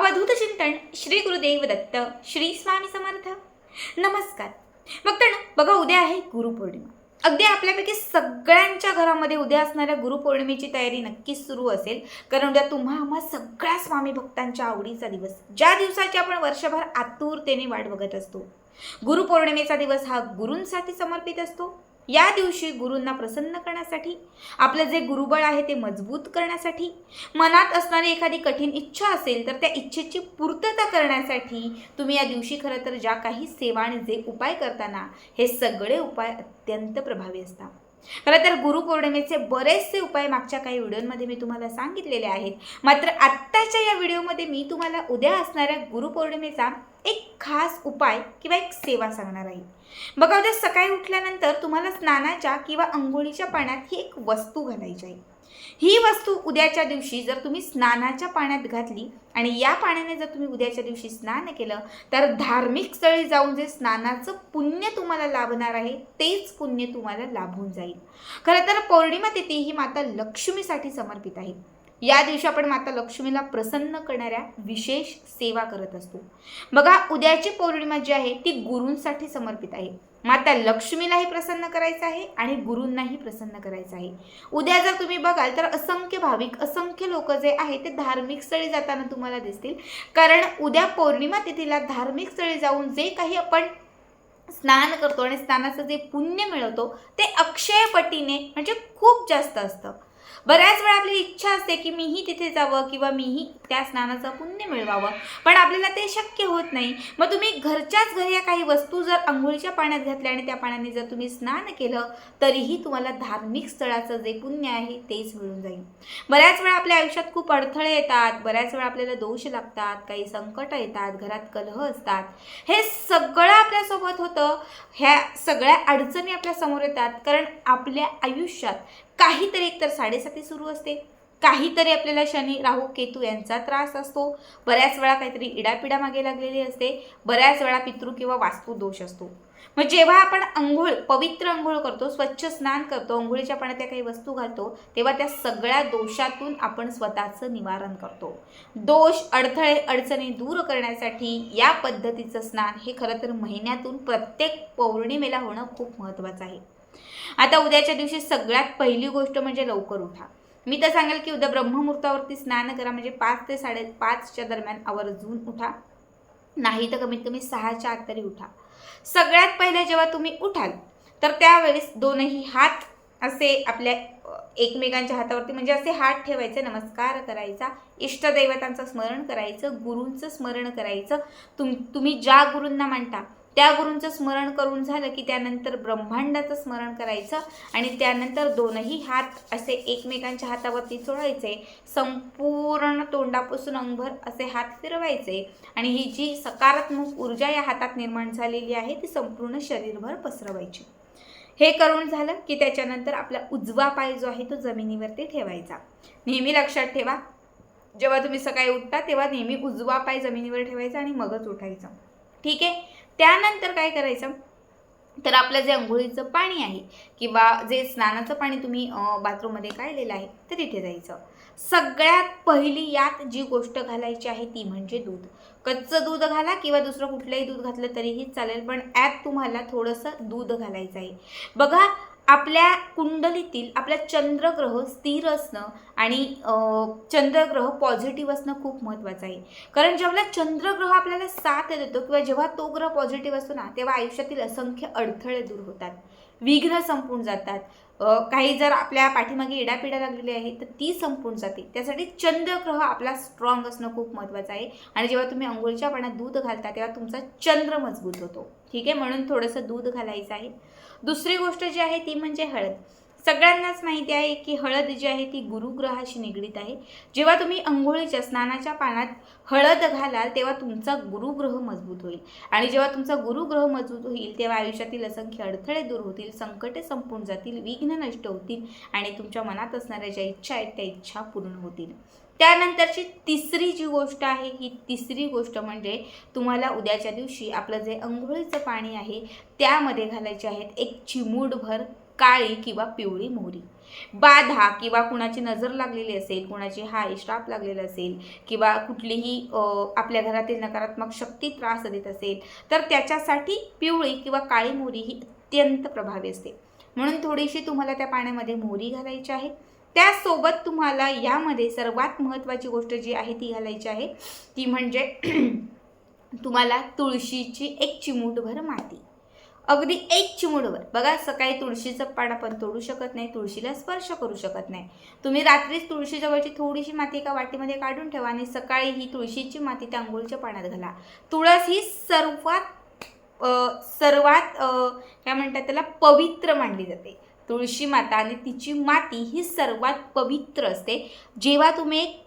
अवधूत चिंतन श्री गुरुदेव दत्त श्री स्वामी समर्थ. नमस्कार. बघताना बघा उद्या आहे गुरुपौर्णिमा. अगदी आपल्यापैकी सगळ्यांच्या घरामध्ये उद्या असणाऱ्या गुरुपौर्णिमेची तयारी नक्कीच सुरू असेल. कारण उद्या तुम्हा आम्हा सगळ्या स्वामी भक्तांच्या आवडीचा दिवस. ज्या दिवसाची आपण वर्षभर आतुरतेने वाट बघत असतो. गुरुपौर्णिमेचा दिवस हा गुरूंसाठी समर्पित असतो. या दिवशी गुरूंना प्रसन्न करण्यासाठी आपलं जे गुरुबळ आहे ते मजबूत करण्यासाठी मनात असणारी एखादी कठीण इच्छा असेल तर त्या इच्छेची पूर्तता करण्यासाठी तुम्ही या दिवशी खरं तर ज्या काही सेवा आणि जे उपाय करताना हे सगळे उपाय अत्यंत प्रभावी असतात. खरं तर गुरुपौर्णिमेचे बरेचसे उपाय मागच्या काही व्हिडिओमध्ये मी तुम्हाला सांगितलेले आहेत. मात्र आत्ताच्या या व्हिडिओमध्ये मी तुम्हाला उद्या असणाऱ्या गुरुपौर्णिमेचा एक खास उपाय किंवा एक सेवा सांगणार आहे. बघा उद्या सकाळी उठल्यानंतर तुम्हाला स्नानाच्या किंवा अंघोळीच्या पाण्यात ही एक वस्तू घालायची आहे. ही वस्तू उद्याच्या दिवशी जर तुम्ही स्नानाच्या पाण्यात घातली आणि या पाण्याने जर तुम्ही उद्याच्या दिवशी स्नान केलं तर धार्मिक स्थळी जाऊन जे स्नानाचं पुण्य तुम्हाला लाभणार आहे तेच पुण्य तुम्हाला लाभून जाईल. खरं तर पौर्णिमा तिथी ही माता लक्ष्मीसाठी समर्पित आहे. या दिवशी आपण माता लक्ष्मीला प्रसन्न करणाऱ्या विशेष सेवा करत असतो. बघा उद्याची पौर्णिमा जी आहे ती गुरूंसाठी समर्पित आहे. माता लक्ष्मीलाही प्रसन्न करायचं आहे आणि गुरूंनाही प्रसन्न करायचं आहे. उद्या जर तुम्ही बघाल तर असंख्य भाविक असंख्य लोक जे आहे ते धार्मिक स्थळी जाताना तुम्हाला दिसतील. कारण उद्या पौर्णिमा तिथीला धार्मिक स्थळी जाऊन जे काही आपण स्नान करतो आणि स्नानाचं जे पुण्य मिळवतो ते अक्षयपटीने म्हणजे खूप जास्त असतं. बऱ्याच वेळा आपली इच्छा असते की मीही तिथे जावं किंवा मीही त्या स्नानाचं पुण्य मिळवावं. पण आपल्याला ते शक्य होत नाही. मग तुम्ही घरच्याच घरी या काही वस्तू जर आंघोळीच्या पाण्यात घातल्या आणि त्या पाण्याने जर तुम्ही स्नान केलं तरीही तुम्हाला धार्मिक स्थळाचं जे पुण्य आहे तेच मिळून जाईल. बऱ्याच वेळा आपल्या आयुष्यात खूप अडथळे येतात. बऱ्याच वेळा आपल्याला दोष लागतात काही संकट येतात घरात कलह असतात. हे सगळं आपल्यासोबत होतं. ह्या सगळ्या अडचणी आपल्यासमोर येतात. कारण आपल्या आयुष्यात काहीतरी एकतर साडेसाती सुरू असते. काहीतरी आपल्याला शनी राहू केतू यांचा त्रास असतो. बऱ्याच वेळा काहीतरी इडापिडा मागे लागलेली असते. बऱ्याच वेळा पितृ किंवा वास्तू दोष असतो. मग जेव्हा आपण अंघोळ पवित्र अंघोळ करतो स्वच्छ स्नान करतो अंघोळीच्या पाण्यात त्या काही वस्तू घालतो तेव्हा त्या सगळ्या दोषातून आपण स्वतःचं निवारण करतो. दोष अडथळे अडचणी दूर करण्यासाठी या पद्धतीचं स्नान हे खरं तर महिन्यातून प्रत्येक पौर्णिमेला होणं खूप महत्त्वाचं आहे. आता उद्याच्या दिवशी सगळ्यात पहिली गोष्ट म्हणजे लवकर उठा. मी तर सांगेल की उद्या ब्रह्ममुहूर्तावरती स्नान करा म्हणजे पाच ते साडेपाचच्या दरम्यान आवर्जून उठा. नाही तर कमीत कमी सहाच्या आत तरी उठा. सगळ्यात पहिले जेव्हा तुम्ही उठाल तर त्यावेळेस दोनही हात असे आपल्या एकमेकांच्या हातावरती म्हणजे असे हात ठेवायचे नमस्कार करायचा इष्टदैवतांचं स्मरण करायचं गुरूंचं स्मरण करायचं. तुम तुम्ही ज्या गुरूंना मानता त्या गुरूंचं स्मरण करून झालं की त्यानंतर ब्रह्मांडाचं स्मरण करायचं आणि त्यानंतर दोनही हात असे एकमेकांच्या हातावरती चोळायचे. संपूर्ण तोंडापासून अंगभर असे हात फिरवायचे. आणि ही जी सकारात्मक ऊर्जा या हातात निर्माण झालेली आहे ती संपूर्ण शरीरभर पसरवायची. हे करून झालं की त्याच्यानंतर आपला उजवा पाय जो आहे तो जमिनीवरती ठेवायचा. नेहमी लक्षात ठेवा जेव्हा तुम्ही सकाळी उठता तेव्हा नेहमी उजवा पाय जमिनीवर ठेवायचा आणि मगच उठायचं. ठीक आहे? त्यानंतर काय करायचं? तर आपलं जे अंघोळीचं पाणी आहे किंवा जे स्नानाचं पाणी तुम्ही बाथरूममध्ये काढलेलं आहे तर तिथे जायचं. सगळ्यात पहिली यात जी गोष्ट घालायची आहे ती म्हणजे दूध. कच्चं दूध घाला किंवा दुसरं कुठलंही दूध घातलं तरीही चालेल पण ॲप तुम्हाला थोडंसं दूध घालायचं आहे. बघा आपल्या कुंडलीतील आपल्या चंद्रग्रह स्थिर असणं आणि चंद्रग्रह पॉझिटिव्ह असणं खूप महत्त्वाचं आहे. कारण जेव्हा चंद्रग्रह आपल्याला साथ देतो किंवा जेव्हा तो ग्रह पॉझिटिव्ह असतो ना तेव्हा आयुष्यातील असंख्य अडथळे दूर होतात. विघ्न संपून जातात. काही जर आपल्या पाठीमागे इडापिडा लागलेली आहे तर ती संपून जाते. त्यासाठी चंद्रग्रह आपला स्ट्रॉंग असणं खूप महत्त्वाचं आहे. आणि जेव्हा तुम्ही अंघोळीच्या पाण्यात दूध घालता तेव्हा तुमचा चंद्र मजबूत होतो. ठीक आहे? म्हणून थोडंसं दूध घालायचं आहे. दुसरी गोष्ट जी आहे ती म्हणजे हळद. सगळ्यांनाच माहिती आहे की हळद जी आहे ती गुरुग्रहाशी निगडीत आहे. जेव्हा तुम्ही अंघोळीच्या स्नानाच्या पाण्यात हळद घालाल तेव्हा तुमचा गुरुग्रह मजबूत होईल. आणि जेव्हा तुमचा गुरुग्रह मजबूत होईल तेव्हा आयुष्यातील असंख्य अडथळे दूर होतील संकटे संपून जातील विघ्न नष्ट होतील आणि तुमच्या मनात असणाऱ्या ज्या इच्छा आहेत त्या इच्छा पूर्ण होतील. त्यानंतरची तिसरी जी गोष्ट आहे ही तिसरी गोष्ट म्हणजे तुम्हाला उद्याच्या दिवशी आपलं जे अंघोळीचं पाणी आहे त्यामध्ये घालायचे आहेत एक चिमूटभर काळी किंवा पिवळी मोहरी. बाधा किंवा कुणाची नजर लागलेली असेल कुणाची हाय श्राप लागलेला असेल किंवा कुठलीही आपल्या घरातील नकारात्मक शक्ती त्रास देत असेल तर त्याच्यासाठी पिवळी किंवा काळी मोहरी ही अत्यंत प्रभावी असते. म्हणून थोडीशी तुम्हाला त्या पाण्यामध्ये मोहरी घालायची आहे. त्यासोबत तुम्हाला यामध्ये सर्वात महत्त्वाची गोष्ट जी आहे ती घालायची आहे ती म्हणजे तुम्हाला तुळशीची एक चिमूटभर माती. अगदी एक चिमुडवर. बघा सकाळी तुळशीचं पान आपण तोडू शकत नाही तुळशीला स्पर्श करू शकत नाही. तुम्ही रात्रीच तुळशीजवळची थोडीशी माती एका वाटीमध्ये काढून ठेवा आणि सकाळी ही तुळशीची माती त्या अंघोळच्या पाण्यात घाला. तुळस ही सर्वात सर्वात काय म्हणतात त्याला पवित्र मानली जाते. तुळशी माता आणि तिची माती ही सर्वात पवित्र असते. जेव्हा तुम्ही एक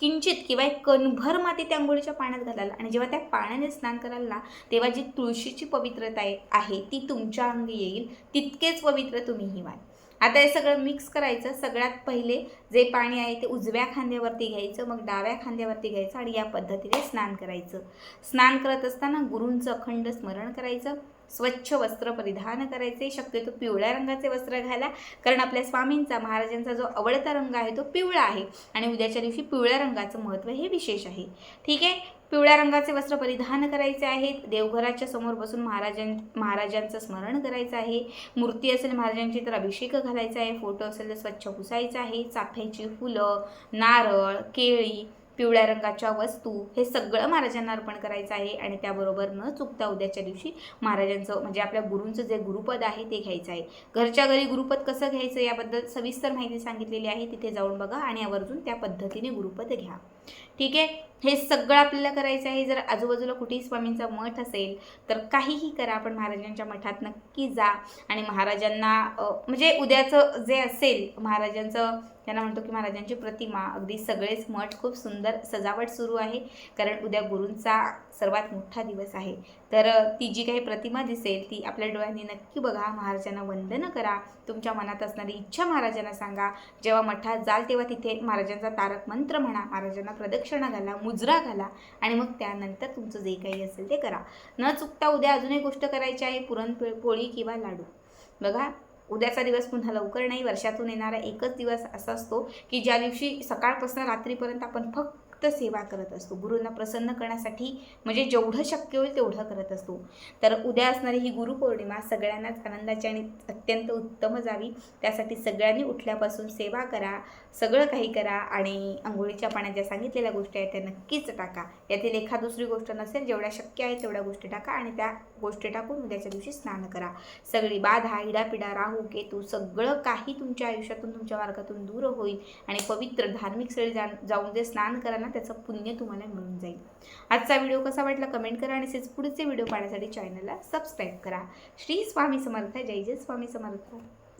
किंचित किंवा एक कणभर माती त्या आंघोळीच्या पाण्यात घालाल आणि जेव्हा त्या पाण्याने स्नान कराल ना तेव्हा जी तुळशीची पवित्रता आहे- आहे ती तुमच्या अंगी येईल तितकेच पवित्र तुम्हीही व्हाल. आता हे सगळं मिक्स करायचं सगळ्यात पहिले जे पाणी आहे ते उजव्या खांद्यावरती घ्यायचं मग डाव्या खांद्यावरती घ्यायचं आणि या पद्धतीने स्नान करायचं. स्नान करत असताना गुरूंचं अखंड स्मरण करायचं. स्वच्छ वस्त्र परिधान करायचे शक्यतो पिवळ्या रंगाचे वस्त्र घाला. कारण आपल्या स्वामींचा महाराजांचा जो आवडता रंग आहे तो पिवळा आहे. आणि उद्याच्या दिवशी पिवळ्या रंगाचं महत्त्व हे विशेष आहे. ठीक आहे? पिवळ्या रंगाचे वस्त्र परिधान करायचे आहेत. देवघराच्या समोर बसून महाराजां महाराजांचं स्मरण करायचं आहे. मूर्ती असेल महाराजांची तर अभिषेक घालायचा आहे. फोटो असेल तर स्वच्छ पुसायचा आहे. चाफ्याची फुलं नारळ केळी पिवळ्या रंगाच्या वस्तू हे सगळं महाराजांना अर्पण करायचं आहे आणि त्याबरोबर न चुकता उद्याच्या दिवशी महाराजांचं म्हणजे आपल्या गुरूंचं जे गुरुपद आहे ते घ्यायचं आहे. घरच्या घरी गुरुपद कसं घ्यायचं याबद्दल सविस्तर माहिती सांगितलेली आहे तिथे जाऊन बघा आणि आवर्जून त्या पद्धतीने गुरुपद घ्या. ठीक आहे? हे सगळं आपल्याला करायचं आहे. जर आजूबाजूला कुठेही स्वामींचा मठ असेल तर काहीही करा. आपण महाराजांच्या मठात नक्की जा. आणि महाराजांना म्हणजे उद्याचं जे असेल महाराजांचं त्यांना म्हणतो की महाराजांची प्रतिमा. अगदी सगळेच मठ खूप सुंदर सजावट सुरू आहे. कारण उद्या गुरूंचा सर्वात मोठा दिवस आहे. तर ती जी काही प्रतिमा दिसेल ती आपल्या डोळ्यांनी नक्की बघा. महाराजांना वंदन करा. तुमच्या मनात असणारी इच्छा महाराजांना सांगा. जेव्हा मठात जाल तेव्हा तिथे महाराजांचा तारक मंत्र म्हणा. महाराजांना प्रदक्षिणा घाला मुजरा घाला आणि मग त्यानंतर तुमचं जे काही असेल ते करा. न चुकता उद्या अजून एक गोष्ट करायची आहे. पुरणपोळी पोळी किंवा लाडू. बघा उद्याचा दिवस पुन्हा लवकर नाही. वर्षातून येणारा एकच दिवस असा असतो की ज्या दिवशी सकाळपासून रात्रीपर्यंत आपण फक्त सेवा करत असतो. गुरूंना प्रसन्न करण्यासाठी म्हणजे जेवढं शक्य होईल तेवढं करत असतो. तर उद्या असणारी ही गुरुपौर्णिमा सगळ्यांनाच आनंदाची आणि अत्यंत उत्तम जावी त्यासाठी सगळ्यांनी उठल्यापासून सेवा करा सगळं काही करा आणि आंघोळीच्या पाण्यात ज्या सांगितलेल्या गोष्टी आहेत त्या नक्कीच टाका. यातील एखाद दुसरी गोष्ट नसेल जेवढ्या शक्य आहे तेवढ्या गोष्टी टाका आणि त्या गोष्टी टाकून उद्याच्या दिवशी स्नान करा. सगळी बाधा इडापिडा राहू केतू सगळं काही तुमच्या आयुष्यातून तुमच्या मार्गातून दूर होईल आणि पवित्र धार्मिक स्थळी जा जाऊन जे स्नान करा ना त्याचं पुण्य तुम्हाला मिळून जाईल. आजचा व्हिडिओ कसा वाटला कमेंट करा आणि तसेच पुढचे व्हिडिओ पाहण्यासाठी चॅनलला सबस्क्राईब करा. श्री स्वामी समर्थ. जय जय स्वामी समर्थ.